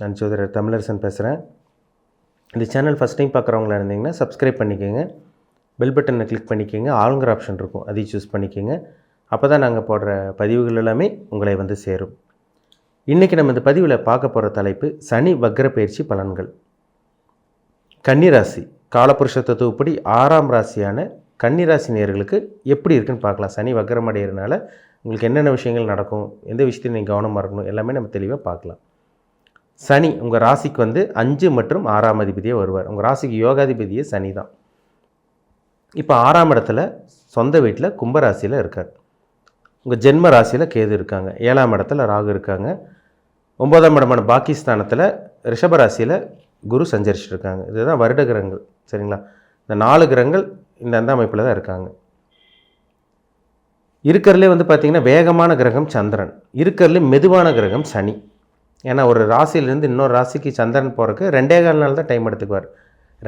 நான் சோதரர் தமிழரசன் பேசுகிறேன் இந்த சேனல் ஃபஸ்ட் டைம் பார்க்குறவங்களா இருந்தீங்கன்னா சப்ஸ்கிரைப் பண்ணிக்கோங்க. பெல் பட்டனை கிளிக் பண்ணிக்கோங்க. ஆளுங்கிற ஆப்ஷன் இருக்கும். அதையும் சூஸ் பண்ணிக்கோங்க. அப்போ தான் நாங்கள் போடுற பதிவுகள் எல்லாமே உங்களை வந்து சேரும். இன்றைக்கி நம்ம இந்த பதிவில் பார்க்க போகிற தலைப்பு சனி வக்ர பயிற்சி பலன்கள். கன்னிராசி காலபுருஷ தத்துவப்படி ஆறாம் ராசியான கன்னிராசி நேர்களுக்கு எப்படி இருக்குன்னு பார்க்கலாம். சனி வக்ரம் உங்களுக்கு என்னென்ன விஷயங்கள் நடக்கும் எந்த விஷயத்தையும் நீங்கள் கவனமாக இருக்கணும் எல்லாமே நம்ம தெளிவாக பார்க்கலாம். சனி உங்கள் ராசிக்கு வந்து அஞ்சு மற்றும் ஆறாம் அதிபதியே வருவார். உங்கள் ராசிக்கு யோகாதிபதியே சனி தான். இப்போ ஆறாம் இடத்துல சொந்த வீட்டில் கும்பராசியில் இருக்கார். உங்கள் ஜென்ம ராசியில் கேது இருக்காங்க. ஏழாம் இடத்துல ராகு இருக்காங்க. ஒன்பதாம் இடமான பாகிஸ்தானத்தில் ரிஷபராசியில் குரு சஞ்சரிச்சிருக்காங்க. இதுதான் வருட கிரகங்கள் சரிங்களா? இந்த நாலு கிரகங்கள் இந்த அந்த அமைப்பில் தான் இருக்காங்க. இருக்கிறதுலே வந்து பார்த்திங்கன்னா வேகமான கிரகம் சந்திரன். இருக்கிறதுலே மெதுவான கிரகம் சனி. ஏன்னா ஒரு ராசியிலேருந்து இன்னொரு ராசிக்கு சந்திரன் போகிறக்கு ரெண்டே கால் நாள் தான் டைம் எடுத்துக்குவார்.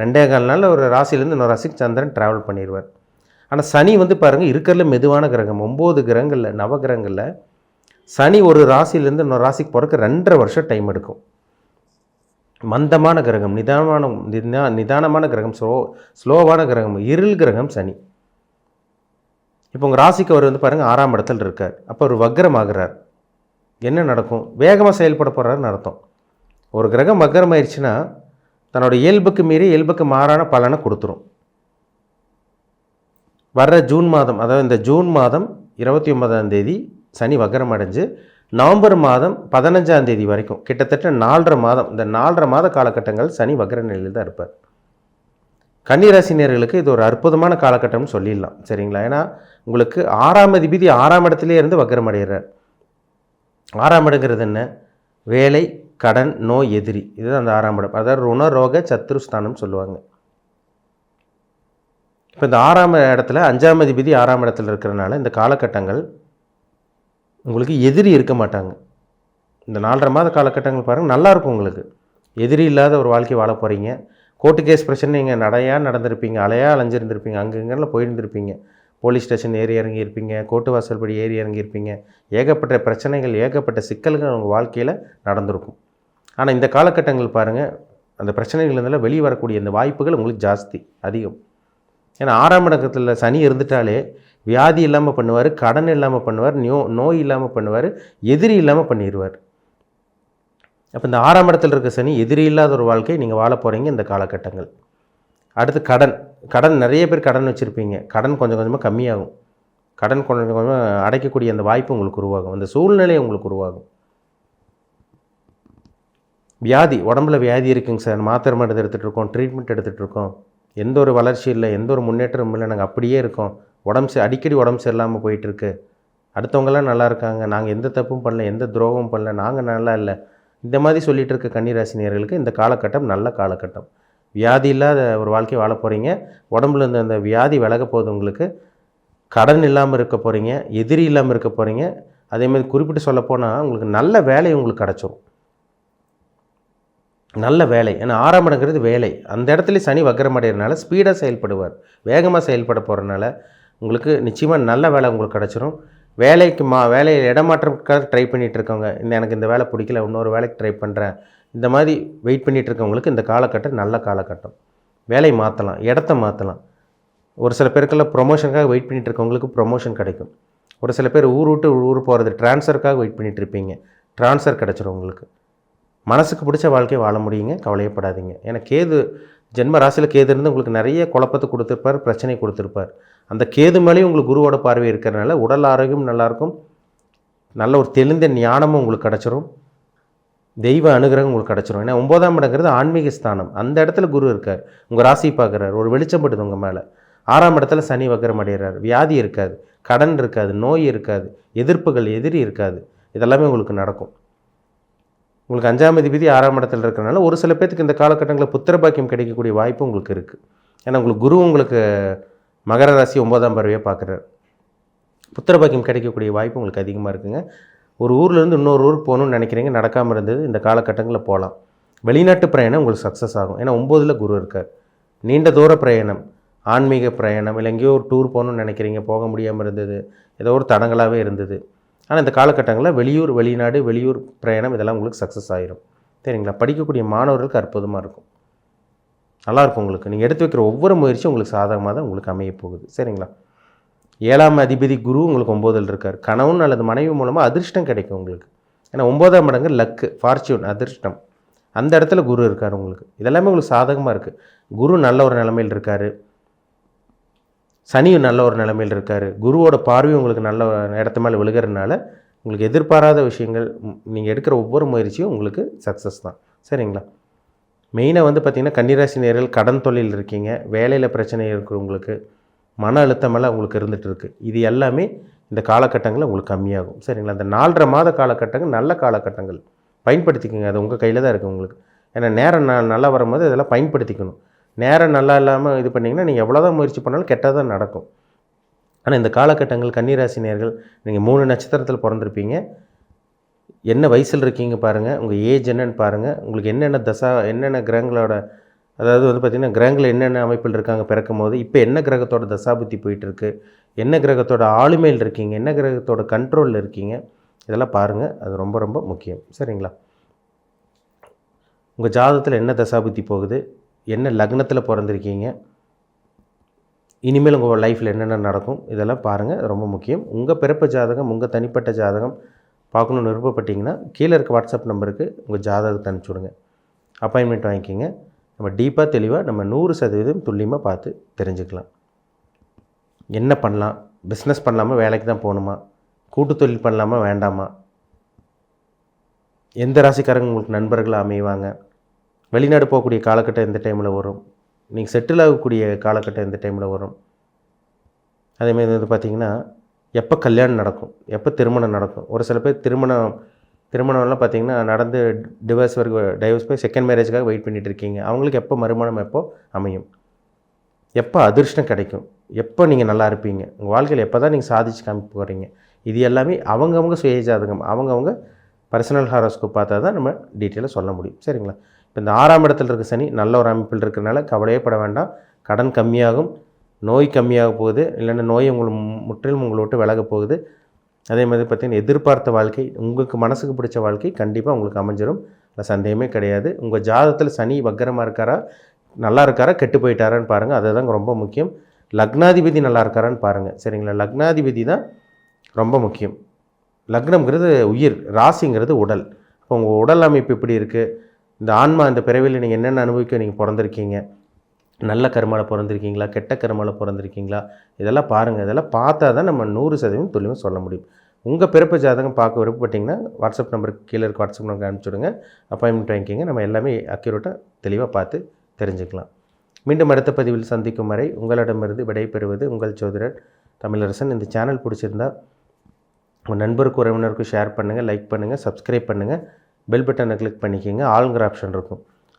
ரெண்டே கால் நாளில் ஒரு ராசியிலேருந்து இன்னொரு ராசிக்கு சந்திரன் ட்ராவல் பண்ணிடுவார். ஆனால் சனி வந்து பாருங்கள் இருக்கிறதுல மெதுவான கிரகம். ஒம்பது கிரகங்களில் நவ கிரகங்களில் சனி ஒரு ராசியிலேருந்து இன்னொரு ராசிக்கு போகிறக்கு ரெண்டரை வருஷம் டைம் எடுக்கும். மந்தமான கிரகம் நிதானமான நிதா நிதானமான கிரகம் ஸ்லோ ஸ்லோவான கிரகம் இருள் கிரகம் சனி. இப்போ உங்கள் ராசிக்கு அவர் வந்து பாருங்கள் ஆறாம் இடத்துல இருக்கார். அப்போ அவர் வக்ரம் ஆகிறார் என்ன நடக்கும்? வேகமாக செயல்பட போகிறாருன்னு அர்த்தம். ஒரு கிரகம் மக்கரம் ஆயிடுச்சுன்னா தன்னோட இயல்புக்கு மீறி இயல்புக்கு மாறான பலனை கொடுத்துரும். வர்ற ஜூன் மாதம் அதாவது இந்த ஜூன் மாதம் இருபத்தி ஒன்பதாம் தேதி சனி வக்கரம் அடைஞ்சு நவம்பர் மாதம் பதினஞ்சாம் தேதி வரைக்கும் கிட்டத்தட்ட நாலரை மாதம் இந்த நாலரை மாத காலகட்டங்கள் சனி வக்கர நிலையில் தான் இருப்பார். கன்னிராசினியர்களுக்கு இது ஒரு அற்புதமான காலகட்டம்னு சொல்லிடலாம் சரிங்களா? ஏன்னா உங்களுக்கு ஆறாம் அதிபதி ஆறாம் இடத்துலேயே இருந்து வக்கரம் அடைகிறார் ஆறாம் இடங்கிறது என்ன? வேலை கடன் நோய் எதிரி. இதுதான் அந்த ஆறாம் இடம். அதாவது ருண ரோக சத்துருஸ்தானம் சொல்லுவாங்க. இப்போ இந்த ஆறாம் இடத்துல அஞ்சாம் அதிபதி ஆறாம் இடத்துல இருக்கிறனால இந்த காலகட்டங்கள் உங்களுக்கு எதிரி இருக்க மாட்டாங்க. இந்த நாலரை மாத காலகட்டங்கள் பாருங்கள் நல்லாயிருக்கும் உங்களுக்கு. எதிரி இல்லாத ஒரு வாழ்க்கை வாழ போகிறீங்க கோர்ட்டு கேஸ் பிரச்சனை நீங்கள் நடையாக நடந்திருப்பீங்க அலையாக அலைஞ்சிருந்திருப்பீங்க அங்கங்கெல்லாம் போயிருந்திருப்பீங்க. போலீஸ் ஸ்டேஷன் ஏறி இறங்கியிருப்பீங்க கோட்டு வாசல்படி ஏறி இறங்கியிருப்பீங்க. ஏகப்பட்ட பிரச்சனைகள் ஏகப்பட்ட சிக்கல்கள் உங்கள் வாழ்க்கையில் நடந்திருக்கும். ஆனால் இந்த காலகட்டங்கள் பாருங்கள் அந்த பிரச்சனைகள் வெளியே வரக்கூடிய இந்த வாய்ப்புகள் உங்களுக்கு ஜாஸ்தி அதிகம். ஏன்னா ஆறாம் இடத்துல சனி இருந்துட்டாலே வியாதி இல்லாமல் பண்ணுவார் கடன் இல்லாமல் பண்ணுவார் நோ நோய் இல்லாமல் பண்ணுவார் எதிரி இல்லாமல் பண்ணிடுவார் அப்போ இந்த ஆறாம் இடத்துல இருக்க சனி எதிரி இல்லாத ஒரு வாழ்க்கை நீங்கள் வாழ போகிறீங்க இந்த காலகட்டங்கள். அடுத்து கடன். கடன் நிறைய பேர் கடன் வச்சுருப்பீங்க. கடன் கொஞ்சம் கொஞ்சமாக கம்மியாகும். கடன் கொஞ்சம் கொஞ்சமாக அடைக்கக்கூடிய அந்த வாய்ப்பு உங்களுக்கு உருவாகும். அந்த சூழ்நிலை உங்களுக்கு உருவாகும். வியாதி. உடம்புல வியாதி இருக்குங்க சார். மாத்திரை மருந்து எடுத்துகிட்டு இருக்கோம். ட்ரீட்மெண்ட் எடுத்துகிட்டு இருக்கோம். எந்த ஒரு வளர்ச்சி இல்லை. எந்த ஒரு முன்னேற்றமும் இல்லை. நாங்கள் அப்படியே இருக்கோம். உடம்பு சரி அடிக்கடி உடம்பு சரியில்லாமல் போயிட்டுருக்கு அடுத்தவங்களாம் நல்லா இருக்காங்க. நாங்கள் எந்த தப்பும் பண்ணல. எந்த துரோகமும் பண்ணல. நாங்கள் நல்லா இல்லை. இந்த மாதிரி சொல்லிகிட்டு இருக்க கன்னிராசினியர்களுக்கு இந்த காலகட்டம் நல்ல காலகட்டம். வியாதி இல்லாத ஒரு வாழ்க்கை வாழ போகிறீங்க உடம்புல இருந்த அந்த வியாதி விலக போகுது உங்களுக்கு. கடன் இல்லாமல் இருக்க போகிறீங்க எதிரி இல்லாமல் இருக்க போகிறீங்க அதே மாதிரி குறிப்பிட்டு சொல்லப்போனால் உங்களுக்கு நல்ல வேலை உங்களுக்கு கிடச்சிரும். நல்ல வேலை. ஏன்னா ஆறாம் இடங்கிறது வேலை. அந்த இடத்துல சனி வக்கரம் அடைகிறனால ஸ்பீடாக செயல்படுவார். வேகமாக செயல்பட போகிறனால உங்களுக்கு நிச்சயமாக நல்ல வேலை உங்களுக்கு கிடச்சிரும். வேலைக்கு மா வேலையில் இடமாற்றத்துக்காக ட்ரை பண்ணிகிட்டு இருக்கவங்க இந்த எனக்கு இந்த வேலை பிடிக்கல இன்னொரு வேலைக்கு ட்ரை பண்ணுறேன் இந்த மாதிரி வெயிட் பண்ணிகிட்டு இருக்கவங்களுக்கு இந்த காலகட்டம் நல்ல காலகட்டம். வேலையை மாற்றலாம் இடத்த மாற்றலாம் ஒரு சில பேருக்கெல்லாம் ப்ரொமோஷனுக்காக வெயிட் பண்ணிகிட்டு இருக்கவங்களுக்கு ப்ரொமோஷன் கிடைக்கும். ஒரு சில பேர் ஊர் விட்டு ஊர் போகிறது ட்ரான்ஸ்ஃபருக்காக வெயிட் பண்ணிகிட்டு இருப்பீங்க ட்ரான்ஸ்ஃபர் கிடச்சிரும் உங்களுக்கு. மனசுக்கு பிடிச்ச வாழ்க்கையை வாழ முடியுங்க கவலையப்படாதீங்க. ஏன்னா கேது ஜென்ம ராசியில் கேது இருந்து உங்களுக்கு நிறைய குழப்பத்தை கொடுத்துருப்பார் பிரச்சனை கொடுத்துருப்பார். அந்த கேது மேலேயும் உங்களுக்கு குருவோட பார்வை இருக்கிறனால உடல் ஆரோக்கியம் நல்லாயிருக்கும். நல்ல ஒரு தெளிந்த ஞானமும் உங்களுக்கு கிடச்சிரும். தெய்வ அனுகிரகம் உங்களுக்கு கிடச்சிரும். ஏன்னா ஒன்பதாம் இடங்கிறது ஆன்மீக ஸ்தானம். அந்த இடத்துல குரு இருக்கார். உங்கள் ராசி பார்க்குறாரு. ஒரு வெளிச்சம் படுது உங்கள் மேலே. ஆறாம் இடத்துல சனி வக்கரம் அடைகிறார் வியாதி இருக்காது. கடன் இருக்காது. நோய் இருக்காது. எதிர்ப்புகள் எதிரி இருக்காது. இதெல்லாமே உங்களுக்கு நடக்கும். உங்களுக்கு அஞ்சாம் அதிபதி ஆறாம் இடத்துல இருக்கிறனால ஒரு சில பேர்த்துக்கு இந்த காலகட்டங்களில் புத்திர பாக்கியம் கிடைக்கக்கூடிய வாய்ப்பு உங்களுக்கு இருக்குது ஏன்னா உங்களுக்கு குரு உங்களுக்கு மகர ராசி ஒன்பதாம் பறவையாக பார்க்குறாரு. புத்திர பாக்கியம் கிடைக்கக்கூடிய வாய்ப்பு உங்களுக்கு அதிகமாக இருக்குங்க. ஒரு ஊர்லேருந்து இன்னொரு ஊருக்கு போகணும்னு நினைக்கிறீங்க நடக்காமல் இருந்தது இந்த காலகட்டங்களில் போகலாம். வெளிநாட்டு பிரயாணம் உங்களுக்கு சக்ஸஸ் ஆகும். ஏன்னா ஒம்போதில் குரு இருக்கார். நீண்ட தூர பிரயாணம் ஆன்மீக பிரயாணம் இல்லை எங்கேயோ ஒரு டூர் போகணும்னு நினைக்கிறீங்க போக முடியாமல் இருந்தது ஏதோ ஒரு தடங்களாகவே இருந்தது. ஆனால் இந்த காலகட்டங்களில் வெளியூர் வெளிநாடு வெளியூர் பிரயாணம் இதெல்லாம் உங்களுக்கு சக்ஸஸ் ஆயிரும். சரிங்களா? படிக்கக்கூடிய மாணவர்களுக்கு அற்புதமாக இருக்கும். நல்லாயிருக்கும் உங்களுக்கு. நீங்கள் எடுத்து வைக்கிற ஒவ்வொரு முயற்சியும் உங்களுக்கு சாதகமாக தான் உங்களுக்கு அமைய போகுது. சரிங்களா? ஏழாம் அதிபதி குரு உங்களுக்கு ஒம்போதில் இருக்கார். கணவன் அல்லது மனைவி மூலமாக அதிர்ஷ்டம் கிடைக்கும் உங்களுக்கு. ஏன்னா ஒம்போதாம் மடங்கு லக்கு ஃபார்ச்சூன் அதிர்ஷ்டம். அந்த இடத்துல குரு இருக்கார் உங்களுக்கு. இதெல்லாமே உங்களுக்கு சாதகமாக இருக்குது குரு நல்ல ஒரு நிலமையில் இருக்கார். சனியும் நல்ல ஒரு நிலமையில் இருக்கார். குருவோட பார்வையும் உங்களுக்கு நல்ல இடத்து மேலே விழுகிறதுனால உங்களுக்கு எதிர்பாராத விஷயங்கள் நீங்கள் எடுக்கிற ஒவ்வொரு முயற்சியும் உங்களுக்கு சக்ஸஸ் தான். சரிங்களா? மெயினாக வந்து பார்த்திங்கன்னா கன்னிராசி நேரில் கடன் தொழில் இருக்கீங்க. வேலையில் பிரச்சனை இருக்குது உங்களுக்கு. மன அழுத்தமெல்லாம் உங்களுக்கு இருந்துகிட்டு இருக்குது இது எல்லாமே இந்த காலகட்டங்களில் உங்களுக்கு கம்மியாகும். சரிங்களா? அந்த நாலரை மாத காலகட்டங்கள் நல்ல காலகட்டங்கள். பயன்படுத்திக்கோங்க. அது உங்கள் கையில் தான் இருக்குது உங்களுக்கு. ஏன்னா நேரம் ந நல்லா வரும்போது இதெல்லாம் பயன்படுத்திக்கணும். நேரம் நல்லா இல்லாமல் இது பண்ணிங்கன்னா நீங்கள் எவ்வளோ தான் முயற்சி பண்ணாலும் கெட்டதாக தான் நடக்கும். ஆனால் இந்த காலகட்டங்கள் கன்னிராசி நேர்கள் நீங்கள் மூணு நட்சத்திரத்தில் பிறந்திருப்பீங்க. என்ன வயசில் இருக்கீங்க பாருங்கள் உங்கள் ஏஜ் என்னன்னு பாருங்கள் உங்களுக்கு என்னென்ன தசா என்னென்ன கிரகங்களோட அதாவது வந்து பார்த்திங்கன்னா கிரகங்கள் என்னென்ன அமைப்பில் இருக்காங்க பிறக்கும் போது இப்போ என்ன கிரகத்தோட தசாபுத்தி போயிட்டுருக்கு என்ன கிரகத்தோட ஆளுமையில் இருக்கீங்க என்ன கிரகத்தோட கண்ட்ரோலில் இருக்கீங்க இதெல்லாம் பாருங்கள் அது ரொம்ப ரொம்ப முக்கியம். சரிங்களா? உங்கள் ஜாதகத்தில் என்ன தசாபுத்தி போகுது? என்ன லக்னத்தில் பிறந்திருக்கீங்க? இனிமேல் உங்கள் லைஃப்பில் என்னென்ன நடக்கும்? இதெல்லாம் பாருங்கள் ரொம்ப முக்கியம். உங்கள் பிறப்பு ஜாதகம் உங்கள் தனிப்பட்ட ஜாதகம் பார்க்கணுன்னு விருப்பப்பட்டீங்கன்னா கீழே இருக்க வாட்ஸ்அப் நம்பருக்கு உங்கள் ஜாதகத்தை அனுப்பிச்சி விடுங்க. அப்பாயின்மெண்ட் வாங்கிக்கிங்க. நம்ம டீப்பாக தெளிவாக நம்ம நூறு சதவீதம் துல்லியமாக பார்த்து தெரிஞ்சுக்கலாம். என்ன பண்ணலாம்? பிஸ்னஸ் பண்ணலாமா? வேலைக்கு தான் போகணுமா? கூட்டு தொழில் பண்ணலாமா? வேண்டாமா? எந்த ராசிக்காரங்க உங்களுக்கு நண்பர்களாக அமைவாங்க? வெளிநாடு போகக்கூடிய காலகட்டம் எந்த டைமில் வரும்? நீங்கள் செட்டில் ஆகக்கூடிய காலகட்டம் எந்த டைமில் வரும்? அதேமாதிரி வந்து பார்த்திங்கன்னா எப்போ கல்யாணம் நடக்கும்? எப்போ திருமணம் நடக்கும்? ஒரு சில பேர் திருமணம் திருமணம்லாம் பார்த்திங்கன்னா நடந்து டிவர்ஸ் வரைக்கும் டைவர்ஸ் போய் செகண்ட் மேரேஜ்க்காக வெயிட் பண்ணிகிட்டு இருக்கீங்க. அவங்களுக்கு எப்போ மறுமணம் எப்போ அமையும்? எப்போ அதிர்ஷ்டம் கிடைக்கும்? எப்போ நீங்கள் நல்லா இருப்பீங்க? உங்கள் வாழ்க்கையில் எப்போ தான் நீங்கள் சாதிச்சு காமிக்க போகிறீங்க இது எல்லாமே அவங்கவுங்க சுயஜாதகம். அவங்கவுங்க பர்சனல் ஹாரோஸ்கோப் பார்த்தா தான் நம்ம டீட்டெயிலாக சொல்ல முடியும். சரிங்களா? இப்போ இந்த ஆறாம் இடத்துல இருக்க சனி நல்ல ஒரு அமைப்பில் இருக்கிறனால கவலையே பட வேண்டாம். கடன் கம்மியாகும். நோய் கம்மியாக போகுது. இல்லைன்னா நோய் உங்களை முற்றிலும் உங்களை விட்டு விலக போகுது. அதே மாதிரி பார்த்திங்கன்னா எதிர்பார்த்த வாழ்க்கை உங்களுக்கு மனசுக்கு பிடிச்ச வாழ்க்கை கண்டிப்பாக உங்களுக்கு அமைஞ்சிடும் அதில் சந்தேகமே கிடையாது. உங்கள் ஜாதகத்தில் சனி வக்கரமாக இருக்காரா நல்லா இருக்காரா கெட்டு போயிட்டாரான்னு பாருங்கள் அதுதான் ரொம்ப முக்கியம். லக்னாதிபதி நல்லா இருக்காரான்னு பாருங்கள் சரிங்களா? லக்னாதிபதி தான் ரொம்ப முக்கியம். லக்னம்ங்கிறது உயிர் ராசிங்கிறது உடல். இப்போ உங்கள் உடல் அமைப்பு எப்படி இருக்குது இந்த ஆன்மா இந்த பிறவியில் நீங்கள் என்னென்ன அனுபவிக்க நீங்கள் பிறந்திருக்கீங்க? நல்ல கருமாவில் பிறந்திருக்கீங்களா? கெட்ட கருமாவில் பிறந்திருக்கீங்களா? இதெல்லாம் பாருங்கள் இதெல்லாம் பார்த்தா தான் நம்ம நூறு சதவீதம் துல்லியமாக சொல்ல முடியும். உங்கள் பிறப்பு ஜாதகம் பார்க்க விருப்பப்பட்டிங்கன்னா வாட்ஸ்அப் நம்பருக்கு கீழே இருக்க வாட்ஸ்அப் நம்பருக்கு அனுப்பிச்சுடுங்க. அப்பாயின்மெண்ட் வாங்கிக்கிங்க. நம்ம எல்லாமே அக்யூரேட்டாக தெளிவாக பார்த்து தெரிஞ்சுக்கலாம். மீண்டும் அடுத்த பதிவில் சந்திக்கும் வரை உங்களிடமிருந்து விடைபெறுவது உங்கள் சோதரர் தமிழரசன். இந்த சேனல் பிடிச்சிருந்தா உங்கள் நண்பருக்கு உறவினருக்கும் ஷேர் பண்ணுங்கள் லைக் பண்ணுங்கள் சப்ஸ்கிரைப் பண்ணுங்கள் பெல் பட்டனை கிளிக் பண்ணிக்கோங்க. ஆளுங்கிற ஆப்ஷன் இருக்கும்.